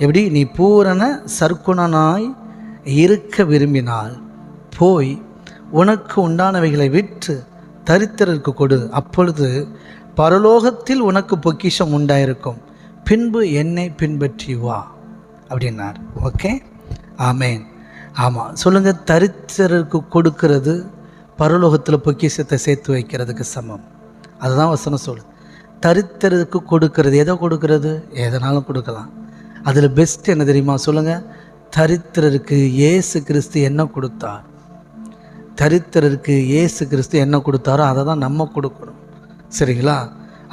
எப்படி? நீ பூரண சர்க்குணனாய் இருக்க விரும்பினால் போய் உனக்கு உண்டானவைகளை விற்று தரித்திரருக்கு கொடு. அப்பொழுது பரலோகத்தில் உனக்கு பொக்கிஷம் உண்டாயிருக்கும். பின்பு என்னை பின்பற்றி வா அப்படின்னார். ஓகே? ஆமேன். ஆமாம் சொல்லுங்கள் தரித்திரருக்கு கொடுக்கிறது பரலோகத்தில் பொக்கிஷத்தை சேர்த்து வைக்கிறதுக்கு சமம். அதுதான் வசனம் சொல்லு தரித்திரருக்கு கொடுக்கிறது. எதை கொடுக்கறது? எதனாலும் கொடுக்கலாம். அதில் பெஸ்ட் என்ன தெரியுமா? சொல்லுங்கள் தரித்திரருக்கு இயேசு கிறிஸ்து என்ன கொடுத்தார்? தரித்திரருக்கு இயேசு கிறிஸ்து என்ன கொடுத்தாரோ அதை தான் நம்ம கொடுக்கணும். சரிங்களா?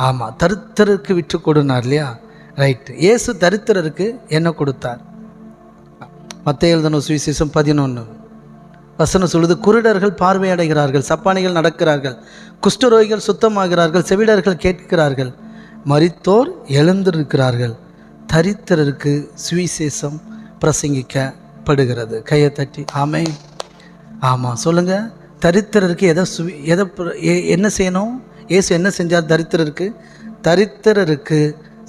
ஆமாம் தரித்திரருக்கு விற்று கொடுனார் இல்லையா? ரைட்டு இயேசு தரித்திரருக்கு என்ன கொடுத்தார்? மத்திய எழுதணும் சுவிசேஷம் பதினொன்று வசனம் சொல்லுது குருடர்கள் பார்வையடைகிறார்கள் சப்பானிகள் நடக்கிறார்கள் குஷ்டரோகிகள் சுத்தமாகிறார்கள் செவிடர்கள் கேட்கிறார்கள் மறித்தோர் எழுந்திருக்கிறார்கள். தரித்திரருக்கு சுவிசேஷம் பிரசங்கிக்கப்படுகிறது. கையை தட்டி ஆமை ஆமாம் சொல்லுங்கள் தரித்திரருக்கு எதை சுவி எதை என்ன செய்யணும்? ஏசு என்ன செஞ்சார் தரித்திரருக்கு? தரித்திரருக்கு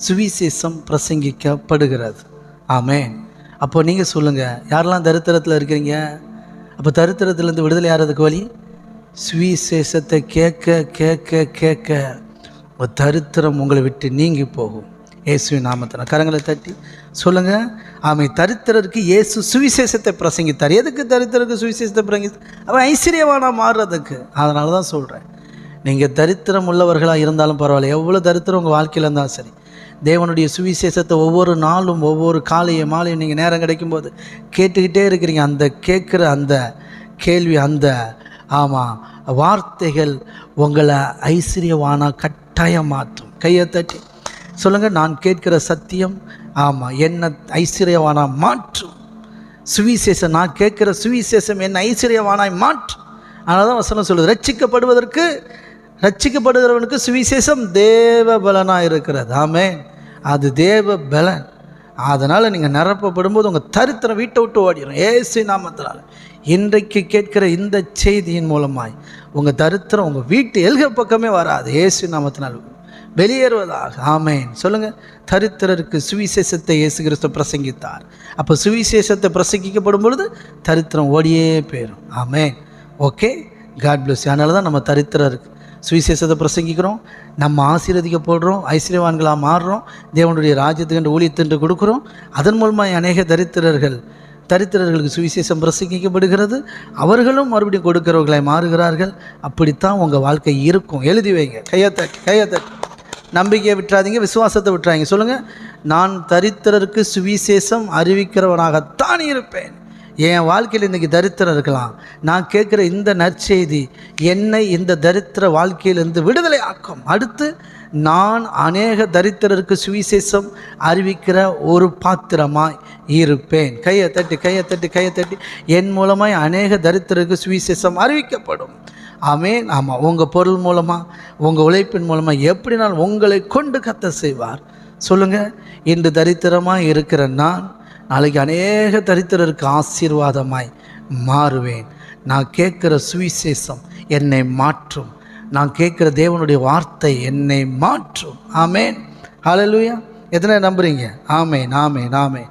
சுவிசேஷம் பிரசங்கிக்கப்படுகிறது. ஆமே அப்போ நீங்கள் சொல்லுங்கள் யாரெல்லாம் தரித்திரத்தில் இருக்கிறீங்க? அப்போ தரித்திரத்திலேருந்து விடுதலை ஆகிறதுக்கு வழி? சுவிசேஷத்தை கேட்க கேட்க கேட்க ஒரு தரித்திரம் உங்களை விட்டு நீங்கி போகும். இயேசுவின் நாமத்தில் கரங்களை தட்டி சொல்லுங்கள் ஆமை தரித்திரருக்கு இயேசு சுவிசேஷத்தை பிரசங்கித்தார். எதுக்கு தரித்திரருக்கு சுவிசேஷத்தை பிரசங்கி? அவன் ஐஸ்வர்யவானாக மாறுறதுக்கு. அதனால தான் சொல்கிறேன் நீங்கள் தரித்திரம் உள்ளவர்களாக இருந்தாலும் பரவாயில்ல. எவ்வளோ தரித்திரம் உங்கள் வாழ்க்கையில் இருந்தாலும் சரி. தேவனுடைய சுவிசேஷத்தை ஒவ்வொரு நாளும் ஒவ்வொரு காலையும் மாலையும் நீங்கள் நேரம் கிடைக்கும்போது கேட்டுக்கிட்டே இருக்கிறீங்க. அந்த கேட்குற அந்த கேள்வி அந்த ஆமாம் வார்த்தைகள் உங்களை ஐஸ்வர்யவானாக கட்டாயம் மாற்றும் கையை தட்டி. சொல்லுங்கள் நான் கேட்கிற சத்தியம் ஆமாம் என்ன ஐஸ்வர்யவானாய் மாற்றும் சுவிசேஷம் நான் கேட்குற சுவிசேஷம் என்ன ஐஸ்வர்யவானாய் மாற்றும் அதனால தான் வசனம் சொல்லுது ரட்சிக்கப்படுவதற்கு ரட்சிக்கப்படுகிறவனுக்கு சுவிசேஷம் தேவ பலனாக இருக்கிறது. ஆமே அது தேவ பலன் அதனால் நீங்கள் நிரப்பப்படும் போது உங்கள் தரித்திரம் வீட்டை விட்டு ஓடிடும் ஏசு நாமத்தினால். இன்றைக்கு கேட்கிற இந்த செய்தியின் மூலமாய் உங்கள் தரித்திரம் உங்கள் வீட்டு எல்க பக்கமே வராது. ஏசு நாமத்தினால். வெளியேறுவதாக. ஆமேன். சொல்லுங்கள் தரித்திரருக்கு சுவிசேஷத்தை இயேசு கிறிஸ்து பிரசங்கித்தார். அப்போ சுவிசேஷத்தை பிரசங்கிக்கப்படும் பொழுது தரித்திரம் ஓடியே போயிடும் ஆமேன். ஓகே. காட் பிளஸ் அதனால தான் நம்ம தரித்திரம் இருக்குது சுவிசேஷத்தை பிரசங்கிக்கிறோம். நம்ம ஆசீர்வதிக்கப்படுறோம். ஐஸ்வர்யவான்களாக மாறுறோம். தேவனுடைய ராஜ்யத்துக்கு ஊழியத்தின்று கொடுக்குறோம். அதன் மூலமாக அநேக தரித்திரர்கள் தரித்திரர்களுக்கு சுவிசேஷம் பிரசங்கிக்கப்படுகிறது. அவர்களும் மறுபடியும் கொடுக்கிறவர்களை மாறுகிறார்கள். அப்படித்தான் உங்கள் வாழ்க்கை இருக்கும். எழுதி வைங்க. கையத்தட்டு கையத்தட்டு நம்பிக்கையை விட்டுறாதீங்க விசுவாசத்தை விட்டுறாங்க சொல்லுங்கள் நான் தரித்திரருக்கு சுவிசேஷம் அறிவிக்கிறவனாகத்தான் இருப்பேன். என் வாழ்க்கையில் இன்றைக்கி தரித்திரம் இருக்கலாம். நான் கேட்குற இந்த நற்செய்தி என்னை இந்த தரித்திர வாழ்க்கையிலிருந்து விடுதலை ஆக்கும். அடுத்து நான் அநேக தரித்திரருக்கு சுவிசேஷம் அறிவிக்கிற ஒரு பாத்திரமாய் இருப்பேன். கையை தட்டி கையை தட்டி கையை தட்டி என் மூலமாய் அநேக தரித்திரருக்கு சுவிசேஷம் அறிவிக்கப்படும். ஆமேன். ஆமாம் உங்கள் பொருள் மூலமாக உங்கள் உழைப்பின் மூலமாக எப்படினாலும் உங்களை கொண்டு கத்த செய்வார். சொல்லுங்கள் இன்று தரித்திரமாக இருக்கிற நான் நாளைக்கு அநேக தரித்திரருக்கு ஆசீர்வாதமாய் மாறுவேன். நான் கேட்குற சுவிசேஷம் என்னை மாற்றும். நான் கேட்குற தேவனுடைய வார்த்தை என்னை மாற்றும். ஆமேன். ஹலலூயா எத்தனை நம்புறீங்க? ஆமேன் ஆமேன் ஆமேன்.